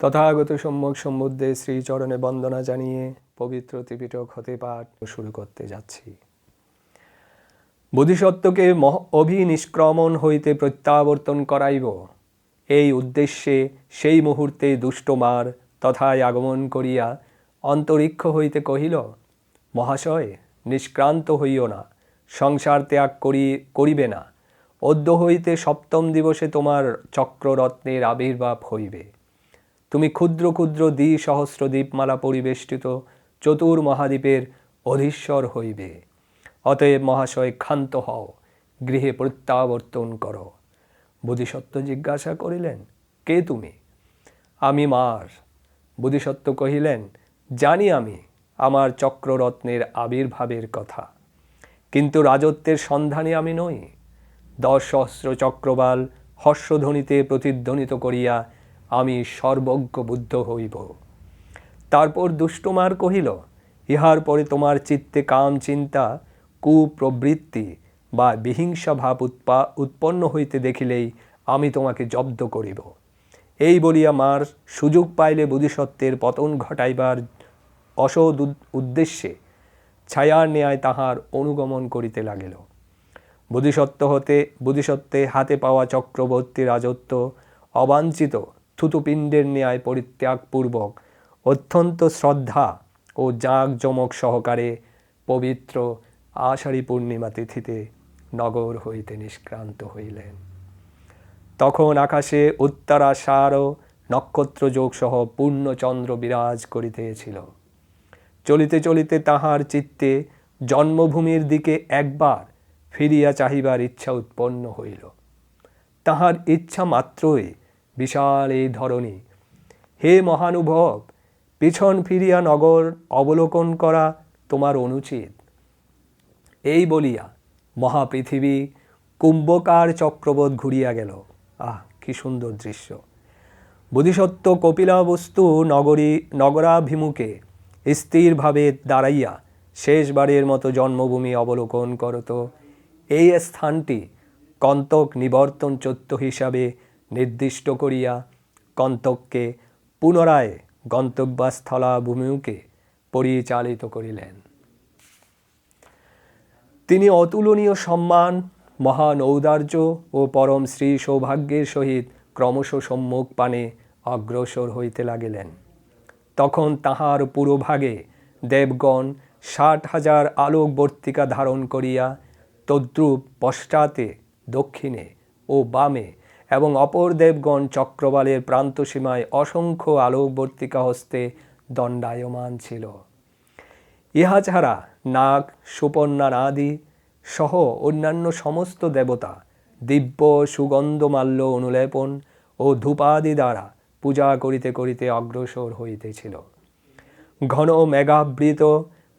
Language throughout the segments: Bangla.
তথাগত সম্যক সম্বুদ্ধে শ্রীচরণে বন্দনা জানিয়ে পবিত্র ত্রিপিটক হতে পাঠ শুরু করতে যাচ্ছি। বোধিসত্ত্বকে অভিনিষ্ক্রমণ হইতে প্রত্যাবর্তন করাইব। এই উদ্দেশ্যে সেই মুহূর্তে দুষ্টমার তথায় আগমন করিয়া অন্তরিক্ষ হইতে কহিল, মহাশয়, নিষ্ক্রান্ত হইও না, সংসার ত্যাগ করি করিবে না। অদ্য হইতে সপ্তম দিবসে তোমার চক্ররত্নের আবির্ভাব হইবে। তুমি ক্ষুদ্র ক্ষুদ্র দ্বি সহস্র দ্বীপমালা পরিবেষ্টিত চতুর মহাদ্বীপের অধীশ্বর হইবে। অতএব মহাশয় ক্ষান্ত হও, গৃহে প্রত্যাবর্তন করো। বোধিসত্ত্ব জিজ্ঞাসা করিলেন, কে তুমি? আমি মার। বোধিসত্ত্ব কহিলেন, জানি আমি, আমার চক্ররত্নের আবির্ভাবের কথা। কিন্তু রাজত্বের সন্ধানে আমি নই। দশ সহস্র চক্রবাল হর্ষধ্বনিতে প্রতিধ্বনিত করিয়া আমি সর্বজ্ঞ বুদ্ধ হইব। তারপর দুষ্টমার কহিল, ইহার পরে তোমার চিত্তে কাম চিন্তা, কুপ্রবৃত্তি বা বিহিংসা ভাব উৎপা, উৎপন্ন হইতে দেখিলেই আমি তোমাকে জব্দ করিব। এই বলিয়া মার সুযোগ পাইলে বোধিসত্ত্বের পতন ঘটাইবার অসৎ উদ- উদ্দেশ্যে ছায়ার ন্যায় তাহার অনুগমন করিতে লাগিল। বোধিসত্ত্ব হতে বোধিসত্ত্বে হাতে পাওয়া চক্রবর্তী রাজত্ব অবাঞ্ছিত থুতুপিণ্ডের ন্যায় পরিত্যাগপূর্বক অত্যন্ত শ্রদ্ধা ও জাঁকজমক সহকারে পবিত্র আষাঢ়ী পূর্ণিমা তিথিতে নগর হইতে নিষ্ক্রান্ত হইলেন। তখন আকাশে উত্তরাষাঢ় নক্ষত্রযোগ সহ পূর্ণচন্দ্র বিরাজ করিতেছিল। চলিতে চলিতে তাহার চিত্তে জন্মভূমির দিকে একবার ফিরিয়া চাহিবার ইচ্ছা উৎপন্ন হইল। তাহার ইচ্ছা মাত্রই বিশাল এই ধরনী হে মহানুভব, পিছন ফিরিয়া নগর অবলোকন করা তোমার অনুচিত। এই বলিয়া মহাপৃথিবী কুম্ভকার চক্রবোধ ঘুরিয়া গেল। আহ, কি সুন্দর দৃশ্য। বোধিসত্ত্ব কপিলাবস্তু নগরী, নগরাভিমুখে স্থিরভাবে দাঁড়াইয়া শেষবারের মতো জন্মভূমি অবলোকন করত। এই স্থানটি কন্তক নিবর্তন চত্য হিসাবে নির্দিষ্ট করিয়া কন্তককে পুনরায় গন্তব্যস্থলাভিমুখে পরিচালিত করিলেন। তিনি অতুলনীয় সম্মান, মহান ঔদার্য ও পরম শ্রী সৌভাগ্যের সহিত ক্রমশ সম্মুখ পানে অগ্রসর হইতে লাগিলেন। তখন তাহার পুরোভাগে দেবগণ ষাট হাজার আলোকবর্তিকা ধারণ করিয়া তদ্রূপ পশ্চাতে দক্ষিণে ও বামে এবং অপর দেবগণ চক্রবালের প্রান্তসীমায় অসংখ্য আলোকবর্তিকা হস্তে দণ্ডায়মান ছিল। ইহা ছাড়া নাগ সুপর্ণানাদি সহ অন্যান্য সমস্ত দেবতা দিব্য সুগন্ধমাল্য অনুলেপন ও ধূপাদি দ্বারা পূজা করিতে করিতে অগ্রসর হইতেছিল। ঘন মেঘাবৃত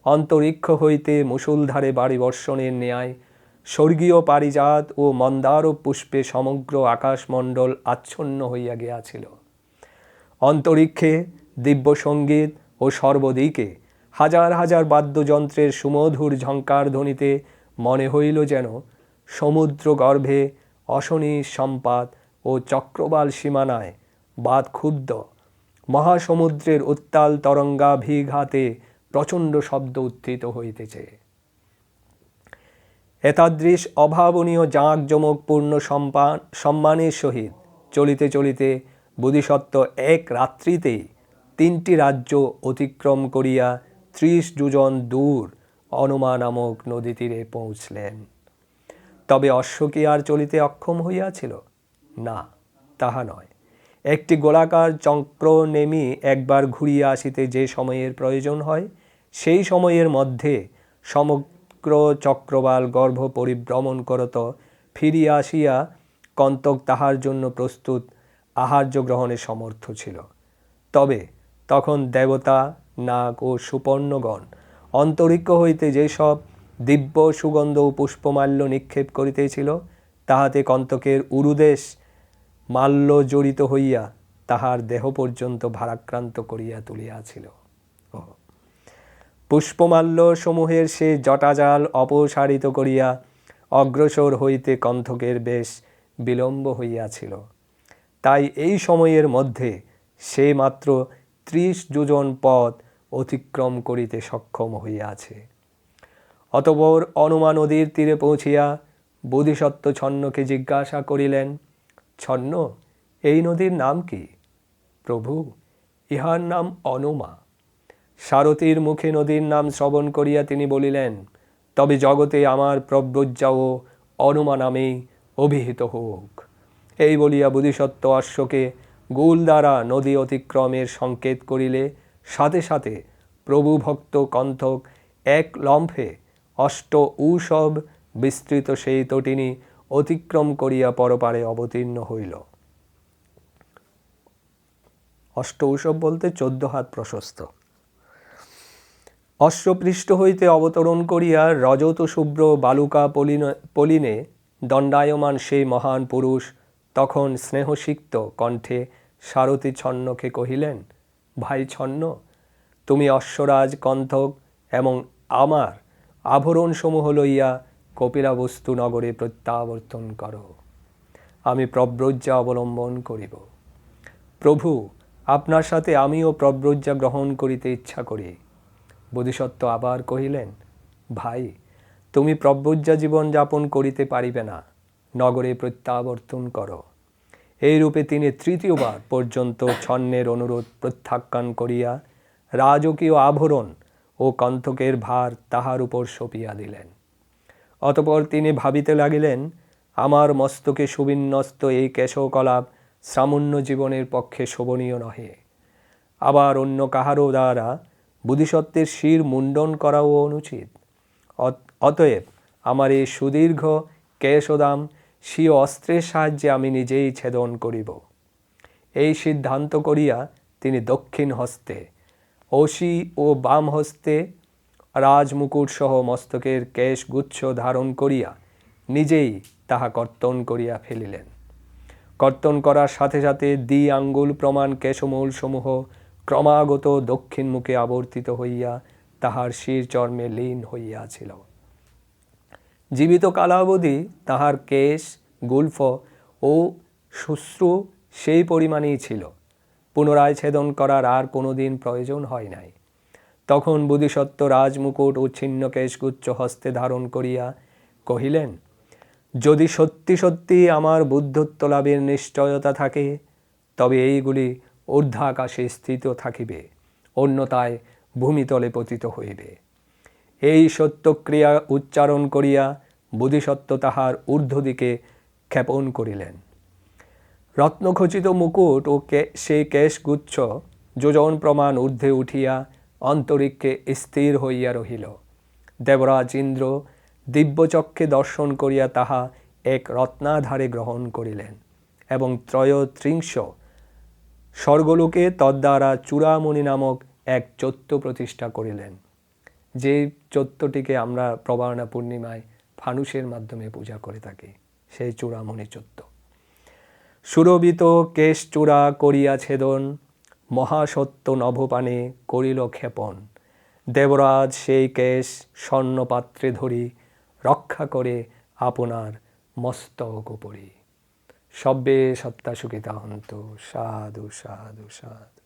অন্তরিক্ষ হইতে মুসুলধারে বাড়ি বর্ষণের ন্যায় স্বর্গীয় পারিজাত ও মন্দার পুষ্পে সমগ্র আকাশমণ্ডল আচ্ছন্ন হইয়া গিয়াছিল। অন্তরিক্ষে দিব্য সংগীত ও সর্বদিকে হাজার হাজার বাদ্যযন্ত্রের সুমধুর ঝঙ্কার ধ্বনিতে মনে হইল যেন সমুদ্র গর্ভে অশনি সম্পাত ও চক্রবাল সীমানায় বাদ ক্ষুব্ধ মহাসমুদ্রের উত্তাল তরঙ্গাভিঘাতে প্রচণ্ড শব্দ উত্থিত হইতেছে। এতাদৃশ অভাবনীয় জাঁকজমকপূর্ণ সম্পান সম্মানের সহিত চলিতে চলিতে বোধিসত্ত্ব এক রাত্রিতেই তিনটি রাজ্য অতিক্রম করিয়া ত্রিশ যোজন দূর অনুমা নামক নদী তীরে পৌঁছলেন। তবে অশ্ব কি আর চলিতে অক্ষম হইয়াছিল? না, তাহা নয়। একটি গোলাকার চক্র নেমি একবার ঘুরিয়া আসিতে যে সময়ের প্রয়োজন হয়, সেই সময়ের মধ্যে সমগ্র চক্রবাল গর্ভ পরিভ্রমণ করত, ফিরিয়া আসিয়া কন্তক তাহার জন্য প্রস্তুত, আহার্য গ্রহণে সমর্থ ছিল। তবে তখন দেবতা, নাগ ও সুপর্ণগণ অন্তরিক্ষ হইতে যেসব দিব্য সুগন্ধ ও পুষ্পমাল্য নিক্ষেপ করিতেছিল, তাহাতে কন্তকের উরুদেশ মাল্য জড়িত হইয়া তাহার দেহ পর্যন্ত ভারাক্রান্ত করিয়া তুলিয়াছিল। পুষ্পমাল্য সমূহের সে জটাজাল অপসারিত করিয়া অগ্রসর হইতে কণ্ঠকের বেশ বিলম্ব হইয়াছিল। তাই এই সময়ের মধ্যে সে মাত্র ত্রিশ যোজন পথ অতিক্রম করিতে সক্ষম হইয়াছে। অতপর অনুমা নদীর তীরে পৌঁছিয়া বোধিসত্ত্ব ছন্নকে জিজ্ঞাসা করিলেন, ছন্ন, এই নদীর নাম কি? প্রভু, ইহার নাম অনুমা। সারথীর মুখে নদীর নাম শ্রবণ করিয়া তিনি বলিলেন, তবে জগতে আমার প্রব্রজ্জাও অনুমা নামেই অভিহিত হোক। এই বলিয়া বুধিসত্ত্ব অশ্বকে গুল দ্বারা নদী অতিক্রমের সংকেত করিলে সাথে সাথে ভক্ত কণ্ঠক এক লম্ফে অষ্ট উসব বিস্তৃত সেই তটিনী অতিক্রম করিয়া পরপারে অবতীর্ণ হইল। অষ্ট উসব বলতে চোদ্দ হাত প্রশস্ত। অশ্বপৃষ্ঠ হইতে অবতরণ করিয়া রজত শুভ্র বালুকা পলিন- দণ্ডায়মান সেই মহান পুরুষ তখন স্নেহসিক্ত কণ্ঠে সারথী ছন্নকে কহিলেন, ভাই ছন্ন, তুমি অশ্বরাজ কণ্ঠক এবং আমার আভরণসমূহ লইয়া কপিলাবস্তু নগরে প্রত্যাবর্তন করো। আমি প্রব্রজ্জা অবলম্বন করিব। প্রভু, আপনার সাথে আমিও প্রব্রজ্জা গ্রহণ করিতে ইচ্ছা করি। বোধিসত্ত্ব আবার কহিলেন, ভাই, তুমি প্রব্যজ্জা জীবন যাপন করিতে পারিবে না। নগরে প্রত্যাবর্তন করো। এই রূপে তিনি তৃতীয়বার পর্যন্ত ছন্নের অনুরোধ প্রত্যাখ্যান করিয়া রাজকীয় আভরণ ও কণ্ঠকের ভার তাহার উপর সঁপিয়া দিলেন। অতপর তিনি ভাবিতে লাগিলেন, আমার মস্তকে সুবিন্যস্ত এই কেশকলাপ শ্রামণ্য জীবনের পক্ষে শোভনীয় নহে। আবার অন্য কাহারও দ্বারা বুদ্ধিসত্ত্বের শির মুন্ডন করাও অনুচিত। অতএব আমার এই সুদীর্ঘ কেশদাম স্বীয় অস্ত্রের সাহায্যে আমি নিজেই ছেদন করিব। এই সিদ্ধান্ত করিয়া তিনি দক্ষিণ হস্তে অসি ও বাম হস্তে রাজমুকুট সহ মস্তকের কেশ গুচ্ছ ধারণ করিয়া নিজেই তাহা কর্তন করিয়া ফেলিলেন। কর্তন করার সাথে সাথে দ্বি আঙ্গুল প্রমাণ কেশমূল সমূহ ক্রমাগত দক্ষিণ মুখে আবর্তিত হইয়া তাহার শির চর্মে লীন হইয়াছিল। জীবিত কালাবধি, তাহার কেশ, গুল্ফ ও শুশ্রু সেই পরিমাণেই ছিল। পুনরায় ছেদন করার আর কোনোদিন প্রয়োজন হয় নাই। তখন বুধিসত্ত্ব রাজমুকুট ও ছিন্ন কেশগুচ্ছ হস্তে ধারণ করিয়া কহিলেন, যদি সত্যি সত্যি আমার বুদ্ধত্ব লাভের নিশ্চয়তা থাকে, তবে এইগুলি ঊর্ধ্বাকাশে স্থিত থাকিবে, অন্যতায় ভূমিতলে পতিত হইবে। এই সত্যক্রিয়া উচ্চারণ করিয়া বোধিসত্ত্ব তাহার ঊর্ধ্ব দিকে ক্ষেপণ করিলেন। রত্নখচিত মুকুট ও সেই কেশগুচ্ছ যোজন প্রমাণ ঊর্ধ্বে উঠিয়া অন্তরিক্ষে স্থির হইয়া রহিল। দেবরাজ ইন্দ্র দিব্যচক্ষে দর্শন করিয়া তাহা এক রত্নাধারে গ্রহণ করিলেন এবং ত্রয়ত্রিংশ স্বর্গলোকে তদ্বারা চূড়ামণি নামক এক চত্ব প্রতিষ্ঠা করিলেন। যে চত্বটিকে আমরা প্রবারণা পূর্ণিমায় ফানুসের মাধ্যমে পূজা করে থাকি, সেই চূড়ামণি চত্ব সুরবিত কেশ চূড়া করিয়া ছেদন, মহাসত্য নভপানে করিল ক্ষেপণ। দেবরাজ সেই কেশ স্বর্ণপাত্রে ধরি, রক্ষা করে আপনার মস্তক উপরি সব্যে সত্তা সুখিতা হন্ত সাধু সাধু সাধু।